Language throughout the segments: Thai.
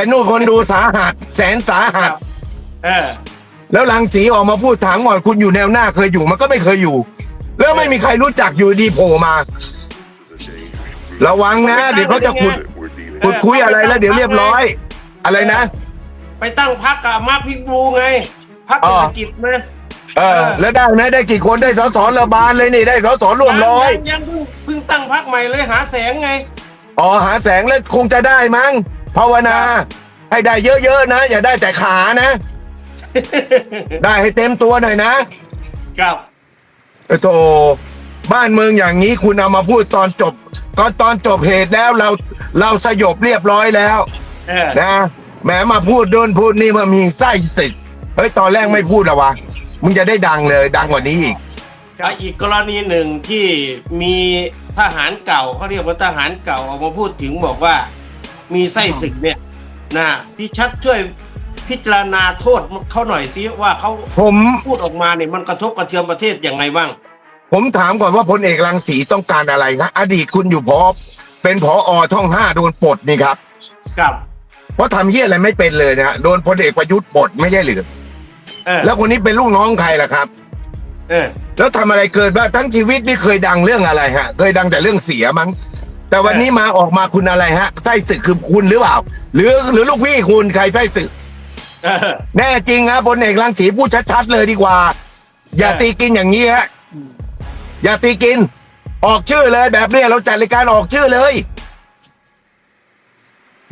แต่นู่นคนดูสาหัสแสนสาหัส เออ แล้วลังสีออกมาพูดถามก่อนคุณอยู่แนวหน้าเคยอยู่มันก็ไม่เคยอยู่ แล้วไม่มีใครรู้จักอยู่ดีโผล่มา ระวังนะ เดี๋ยวเขาจะขุดขุดคุยอะไรแล้วเดี๋ยวเรียบร้อย อะไรนะ ไปตั้งพักกับมาพิกบลูไงพักอ๋เศรอษฐกิจนะเออ แล้วได้ไหมได้กี่คนได้สสระบาลเลยนี่ได้สสร่วมร้อยงยังเพิ่งเพิ่งตั้งพักใหม่เลยหาแสงไงอ๋อหาแสงแล้วคงจะได้มั้ง ภาวนา ให้ได้เยอะๆนะ อย่าได้แต่ขานะ ได้ให้เต็มตัวหน่อยนะครับ โอ้โธบ้านเมืองอย่างนี้คุณเอามาพูดตอนจบ ตอนตอนจบเหตุแล้วเราเราสยบเรียบร้อยแล้ว เออ นะแหมมาพูดโดนพูดนี่มันมีไส้สิทธิ์เฮ้ยตอนแรกไม่พูดหรอวะมึงจะได้ดังเลย ดังกว่านี้อีกกับอีกกรณีหนึ่งที่มีทหารเก่าเขาเรียกว่าทหารเก่าออกมาพูดถึงบอกว่า มีไส้ศึกเนี่ยนะพี่ชัดช่วยพิจารณาโทษเขาหน่อยซิว่าเขาผมพูดออกมาเนี่ยมันกระทบกระเทือนประเทศยังไงบ้าง ผมถามก่อนว่าพลเอกรังสีต้องการอะไรนะอดีตคุณอยู่พอเป็นพออช่องห้าโดนปลดนี่ครับ ครับเพราะทำเหี้ยอะไรไม่เป็นเลยนะฮะโดนพลเอกประยุทธ์ปลดไม่ใช่หรือเออแล้วคนนี้เป็นลูกน้องใครล่ะครับ เออ แล้วทำอะไรเกิดบ้างทั้งชีวิตนี่เคยดังเรื่องอะไรฮะ เคยดังแต่เรื่องเสียมั้ง แต่วันนี้มาออกมาคุณอะไรฮะไส้ศึกคือคุณหรือเปล่า หรือหรือลูกพี่คุณใครไส้ศึกเออแน่จริงฮะพลเอกรังสีพูดชัดๆเลยดีกว่า อย่าตีกินอย่างนี้ฮะอย่าตีกิน ออกชื่อเลยแบบเนี้ยเราจัดรายการออกชื่อเลย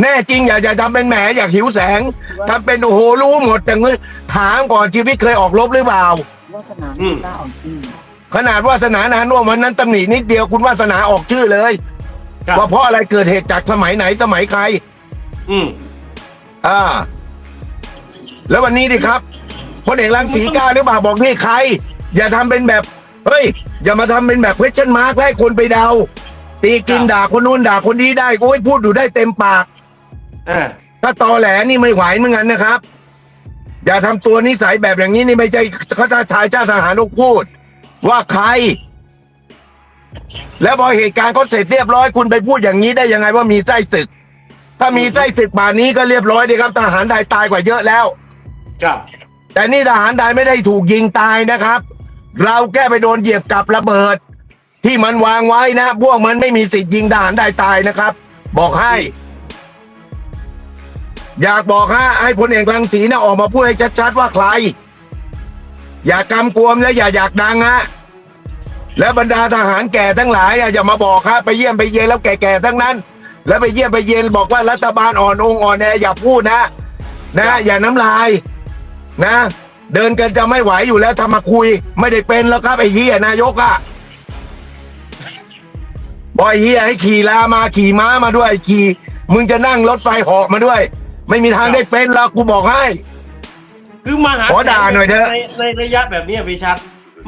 แน่จริง อย่าอย่าทำเป็นแหมอยากหิวแสงทำเป็นโอ้โหรู้หมดแต่เงยถามก่อนชีวิตเคยออกรบหรือเปล่าวาสนาอืมกล้าออกอืมขนาดวาสนานานุ่วมวันนั้นตำหนินิดเดียวคุณวาสนาออกชื่อเลย ครับ ว่าเพราะอะไรเกิดเหตุจากสมัยไหนสมัยใคร อืม อ่า แล้ววันนี้ดิครับพลเอกรังสีกล้าหรือเปล่าบอกนี่ใคร อย่าทำเป็นแบบ เฮ้ย อย่ามาทำเป็นแบบ question mark ให้คนไปเดา ตีกินด่าคนนู้นด่าคนนี้ได้โอ้ยพูดอยู่ได้เต็มปากเออถ้าตอแหลนี่ไม่ไหวเหมือนกันนะครับ อย่าทำตัวนิสัยแบบอย่างนี้นี่ไม่ใช่ข้าราชายชาติทหารลูกพูด ว่าใคร แล้วพอเหตุการณ์เขาเสร็จเรียบร้อยคุณไปพูดอย่างนี้ได้ยังไงว่ามีไส้ศึก ถ้ามีไส้ศึกป่านนี้ก็เรียบร้อยดีครับทหารไทยตายกว่าเยอะแล้ว ครับ แต่นี่ทหารไทยไม่ได้ถูกยิงตายนะครับ เราแก้ไปโดนเหยียบกับระเบิด ที่มันวางไว้นะ พวกมันไม่มีสิทธิ์ยิงทหารไทยตายนะครับ บอกให้ อยากบอกฮะให้พลเอกรังสีนะออกมาพูดให้ชัดๆว่าใคร อย่ากำกวมและอย่าอยากดังฮะ และบรรดาทหารแก่ทั้งหลายอะอย่ามาบอกครับไปเยี่ยมไปเยียนแล้วแก่ๆทั้งนั้น แล้วไปเยี่ยมไปเยียนบอกว่ารัฐบาลอ่อนองค์อ่อนแออย่าพูดนะนะอย่าน้ำลายนะ เดินกันจะไม่ไหวอยู่แล้วทำมาคุย ไม่ได้เป็นแล้วครับไอ้เฮียนายกอะบอยเฮียให้ขี่ลามาขี่ม้ามาด้วยขี่มึงจะนั่งรถไฟเหาะมาด้วย ไม่มีทางได้เป็นหรอกกูบอกให้ คือมาหาขอแสด่างหน่อยเถอะในในระยะแบบนี้พี่ชัด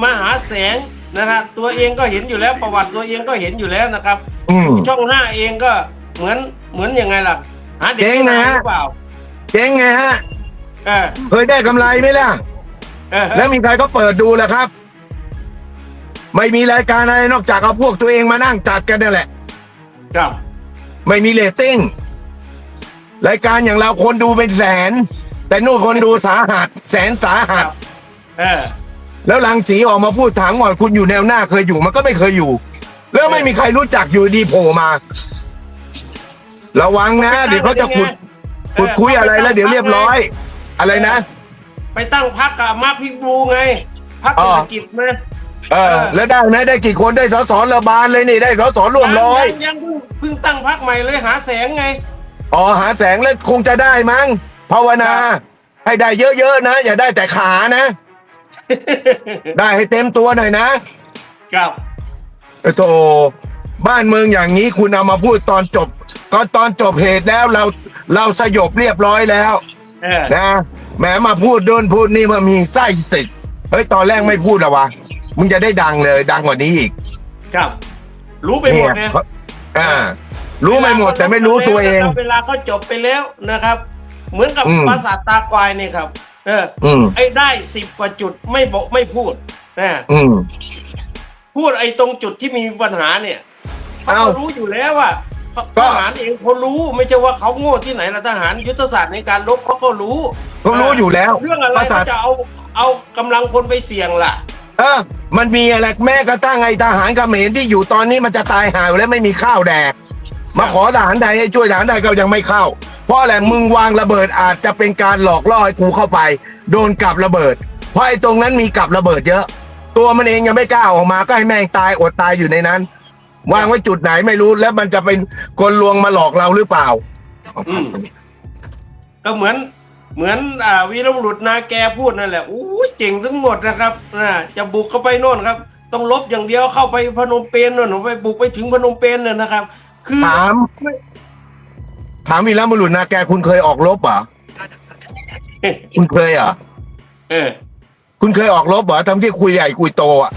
มาหาแสง นะครับ ตัวเองก็เห็นอยู่แล้วประวัติตัวเองก็เห็นอยู่แล้วนะครับ อืม ช่องห้าเองก็เหมือนเหมือนยังไงล่ะหาเด็กเจ๊งนะ หรือเปล่าเจ๊งไงฮะ เออเคยได้กำไรไหมล่ะ เออแล้วมีใครก็เปิดดูแหละครับ ไม่มีรายการอะไรนอกจากเอาพวกตัวเองมานั่งจัดกันนั่นแหละ ครับไม่มีเรตติ้งรายการอย่างเราคนดูเป็นแสน แต่นู่นคนดูสาหัส แสนสาคหัรัสบเออ แล้วลังสีออกมาพูดถามก่อนคุณอยู่แนวหน้าเคยอยู่มันก็ไม่เคยอยู่ แล้วไม่มีใครรู้จักอยู่ดีโผล่มา ระวังนะ เดี๋ยวเขาจะขุดขุดคุยอะไรแล้ว เดี๋ยวเรียบร้อย อะไรนะ ไปตั้งพักกับมาพิกบลูไงพักอ๋เศอรษฐกิจนะเออ แล้วได้ไหมได้กี่คนได้สสระบาลเลยนี่ได้สสร่วมร้อยงยังเพิ่งเพิ่งตั้งพักใหม่เลยหาแสงไงอ๋อหาแสงแล้วคงจะได้มั้งภาวนา ให้ได้เยอะๆนะ อย่าได้แต่ขานะ ได้ให้เต็มตัวหน่อยนะ ครับโอ้โธบ้านเมืองอย่างนี้คุณเอามาพูดตอนจบ ก็ตอนจบเหตุแล้วเราเราสยบเรียบร้อยแล้วเออนะแหมมาพูดโดนพูดนี่มันมีไส้สิทธิ์เฮ้ยตอนแรกไม่พูดหรอวะมึงจะได้ดังเลย ดังกว่านี้อีกครับ รู้ไปหมดไงอ่า รู้ไม่หมดแต่ไม่รู้ตัวเอง เวลาเขาจบไปแล้วนะครับ เหมือนกับอืมปราสาทตาควายนี่ครับ เอออืมไอ้ได้สิบกว่าจุดไม่บอกไม่พูดนะอืม พูดไอ้ตรงจุดที่มีปัญหาเนี่ยเขาเอ้าก็รู้อยู่แล้วว่าเขก็ ทหารเองเขารู้ไม่ใช่ว่าเขาโง่ที่ไหนละทหารยุทธศาสตร์ในการรบเขาก็รู้ก็รู้อยู่แล้วเรื่องอะไรภาษาเขาจะเอาเอากำลังคนไปเสี่ยงล่ะ เออ มันมีอะไรแม้กระทั่งไอ้ทหารเขมรที่อยู่ตอนนี้มันจะตายหายแล้วไม่มีข้าวแดก มาขอทหารไทยให้ช่วยทหารไทยก็ยังไม่เข้า เพราะอะไรมึงวางระเบิดอาจจะเป็นการหลอกล่อให้กูเข้าไป โดนกับระเบิด เพราะไอ้ตรงนั้นมีกับระเบิดเยอะ ตัวมันเองยังไม่กล้าออกมาก็ให้แม่งตายอดตายอยู่ในนั้น วางไว้จุดไหนไม่รู้แล้วมันจะเป็นคนลวงมาหลอกเราหรือเปล่าอืม ก็เหมือนเหมือนอ่าวีรบุรุษนาแกพูดนั่นแหละอู้ยเจ๋งทั้งหมดนะครับนะจะบุกเข้าไปโน่นครับ ต้องลบอย่างเดียวเข้าไปพนมเปญโน่นไปบุกไปถึงพนมเปญน่ะนะครับ คือถามถามวีรบุรุษนาแกคุณเคยออกรบเหรอคุณเคยเหรอเออ คุณเคยออกรบเหรอทำที่คุยใหญ่คุยโตอะ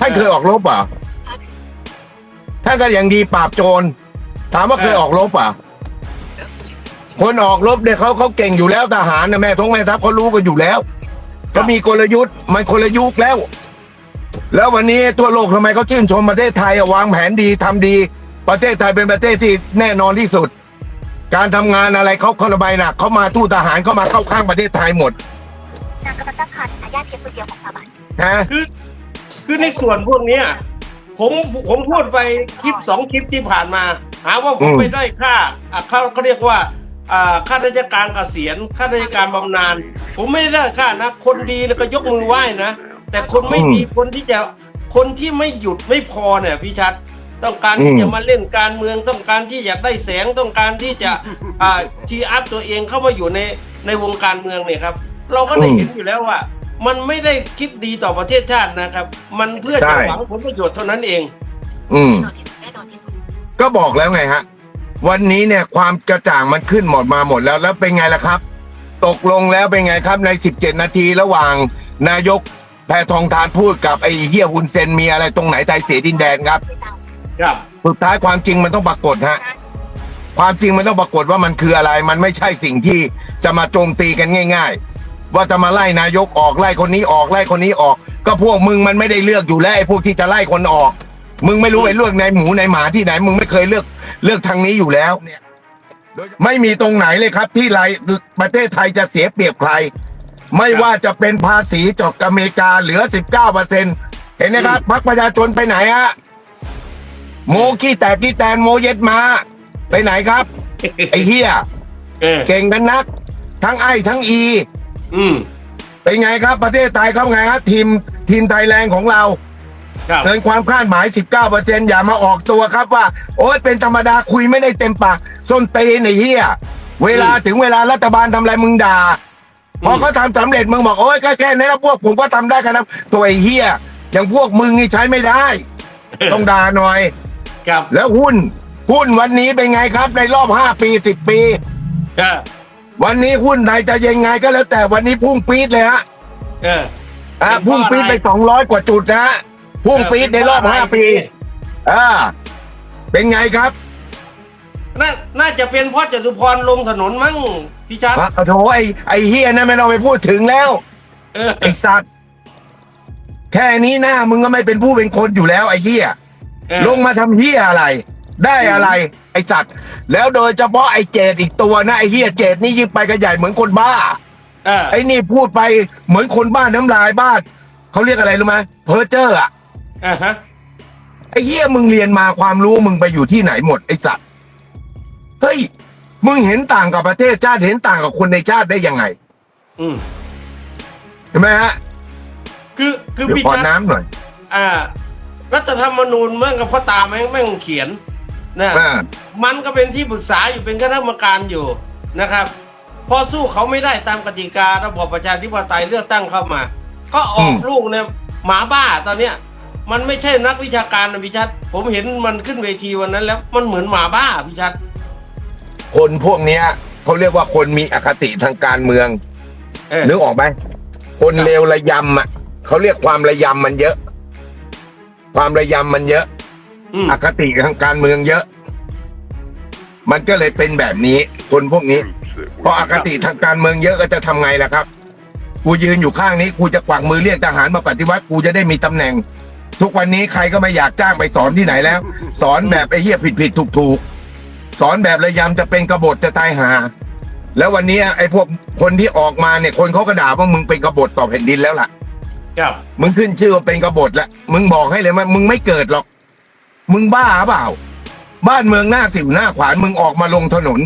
ท่านเคยออกรบเหรอท่านก็อย่างดีปราบโจร ถามว่าเคยออกรบเหรอคนออกรบเนี่ยเขาเขาเก่งอยู่แล้วทหารนะแม่ท้องแม่ทัพเขารู้กันอยู่แล้วเขามีกลยุทธ์มันคนละยุคแล้ว แล้ววันนี้ทั่วโลกทำไมเขาชื่นชมประเทศไทยอะวางแผนดีทำดี ประเทศไทยเป็นประเทศที่แน่นอนที่สุด การทำงานอะไรเขาเขาระบายหนักเขามาทูตทหารเขามาเข้าข้างประเทศไทยหมดนางกำลังตั้งครรภ์ทายาทเพียงคนเดียวของสถาบันนะ คือคือในส่วนพวกเนี้ยผมผมพูดไปคลิปสองคลิปที่ผ่านมา หาว่าผมไปได้ค่าอะเขาเขาเรียกว่าอ่าค่าราชการเกษียณค่าราชการบำนาญผมไม่ได้ค่านะ คนดีแล้วก็ยกมือไหว้นะ แต่คนไม่ดีคนที่จะคนที่ไม่หยุดไม่พอเนี่ยพี่ชัด ต้องการที่จะมาเล่นการเมืองต้องการที่อยากได้แสงต้องการที่จะอ่าทีอัพตัวเองเข้ามาอยู่ในในวงการเมืองเนี่ยครับ เราก็ได้เห็นอยู่แล้วว่า มันไม่ได้คิดดีต่อประเทศชาตินะครับ มันเพื่อจะหวังผลประโยชน์เท่านั้นเอง อืมแน่นอนที่สุดแน่นอนที่สุดก็บอกแล้วไงฮะ วันนี้เนี่ยความกระจ่างมันขึ้นหมดมาหมดแล้วแล้วเป็นไงล่ะครับ ตกลงแล้วเป็นไงครับใน 17 นาทีระหว่างนายกแพทองทานพูดกับไอ้เฮียฮุนเซนมีอะไรตรงไหนไทยเสียดินแดนครับ ครับสุดท้ายความจริงมันต้องปรากฏฮะความจริงมันต้องปรากฏว่ามันคืออะไร มันไม่ใช่สิ่งที่จะมาโจมตีกันง่าย ๆ ว่าจะมาไล่นายกออกไล่คนนี้ออกไล่คนนี้ออก ก็พวกมึงมันไม่ได้เลือกอยู่แล้วไอ้พวกที่จะไล่คนออก มึงไม่รู้ไอ้เลือกในหมูในหมาที่ไหน มึงไม่เคยเลือกเลือกทางนี้อยู่แล้วเนี่ยไม่มีตรงไหนเลยครับ ที่ไรประเทศไทยจะเสียเปรียบใคร ไม่ว่าจะเป็นภาษีจากอเมริกาเหลือ 19เปอร์เซ็นเห็นไหมครับพรรคประชาชนไปไหนฮะ โมขี้แตกขี้แตนโมเย็ดมา ไปไหนครับ ไอ้เฮียเออเก่งกันนัก ทั้งไอทั้งอี อืมเป็นไงครับประเทศไทยเขาไงครับทีมทีมไทยแลนด์ของเราครับเกินความคาดหมาย 19%อย่ามาออกตัวครับว่า โอ้ยเป็นธรรมดาคุยไม่ได้เต็มปากส้นตีนไอ้เฮียเวลาถึงเวลารัฐบาลทำอะไรมึงด่า พอเขาทำสำเร็จมึงบอกโอ้ยก็แค่นี้แล้วพวกผมก็ทำได้กันนะตัวไอ้เฮียอย่างพวกมึงนี่ใช้ไม่ได้ ต้องด่าหน่อย ครับ แล้วหุ้น หุ้นวันนี้เป็นไงครับ ในรอบ5ปี10ปี เออวันนี้หุ้นไทยจะยังไงก็แล้วแต่วันนี้พุ่งปี๊ดเลยฮะเออ อะเป็นเพราะพุ่งปี๊ดอะไรไป200กว่าจุดนะฮะพุ่งปี๊ดในรอบ5ปีอ่าเป็นไงครับน่าน่าจะเป็นเพราะจตุพรลงถนนมั้งพี่ชัดอะโถไอ้ไอ้เฮียนั่นไม่ต้องไปพูดถึงแล้ว เออไอ้สัตว์ แค่นี้หน้ามึงก็ไม่เป็นผู้เป็นคนอยู่แล้วไอ้เฮีย เออ ลงมาทำเฮียอะไร ได้อะไร ไอ้สัตว์แล้วโดยเฉพาะไอ้เจดอีกตัวนะไอ้เฮียเจดนี่ยิ่งไปกันใหญ่เหมือนคนบ้า เออไอ้นี่พูดไปเหมือนคนบ้าน้ำลายบ้าเขาเรียกอะไรรู้ไหมเพอร์เจอร์อะอ่าฮะไอ้เหี้ยมึงเรียนมาความรู้มึงไปอยู่ที่ไหนหมดไอ้สัตว์เฮ้ยมึงเห็นต่างกับประเทศชาติเห็นต่างกับคนในชาติได้ยังไงอืมเห็นไหมฮะคือคือเดี๋ยวพี่ขอชัดน้ำหน่อย อ่า รัฐธรรมนูญเมื่อกับพ่อตาแม่งแม่งเขียนนะอ่า มันก็เป็นที่ปรึกษาอยู่เป็นคณะกรรมการอยู่นะครับ พอสู้เขาไม่ได้ตามกติการะบอบประชาธิปไตยเลือกตั้งเข้ามา ก็ออกลูกเนี่ยหมาบ้าตอนเนี้ย มันไม่ใช่นักวิชาการนะพี่ชัด ผมเห็นมันขึ้นเวทีวันนั้นแล้วมันเหมือนหมาบ้าพี่ชัด คนพวกเนี้ยเขาเรียกว่าคนมีอคติทางการเมืองเออ นึกออกไหมคนเลวระยำอะเขาเรียกความระยำมันเยอะ ความระยำมันเยอะอืมอคติทางการเมืองเยอะ มันก็เลยเป็นแบบนี้ คนพวกนี้พออคติทางการเมืองเยอะก็จะทำไงล่ะครับ กูยืนอยู่ข้างนี้ กูจะกวักมือเรียกทหารมาปฏิวัติกูจะได้มีตำแหน่ง ทุกวันนี้ใครก็ไม่อยากจ้างไปสอนที่ไหนแล้ว สอนแบบไอ้เหี้ยผิดผิดถูกถูกสอนแบบระยำจะเป็นกบฏจะตายหา แล้ววันนี้ไอ้พวกคนที่ออกมาเนี่ยคนเขาก็ด่าว่ามึงเป็นกบฏต่อแผ่นดินแล้วล่ะ ครับมึงขึ้นชื่อว่าเป็นกบฏแล้วมึงบอกให้เลยว่ามึงไม่เกิดหรอก มึงบ้าเปล่า บ้านเมืองหน้าสิวหน้าขวานมึงออกมาลงถนน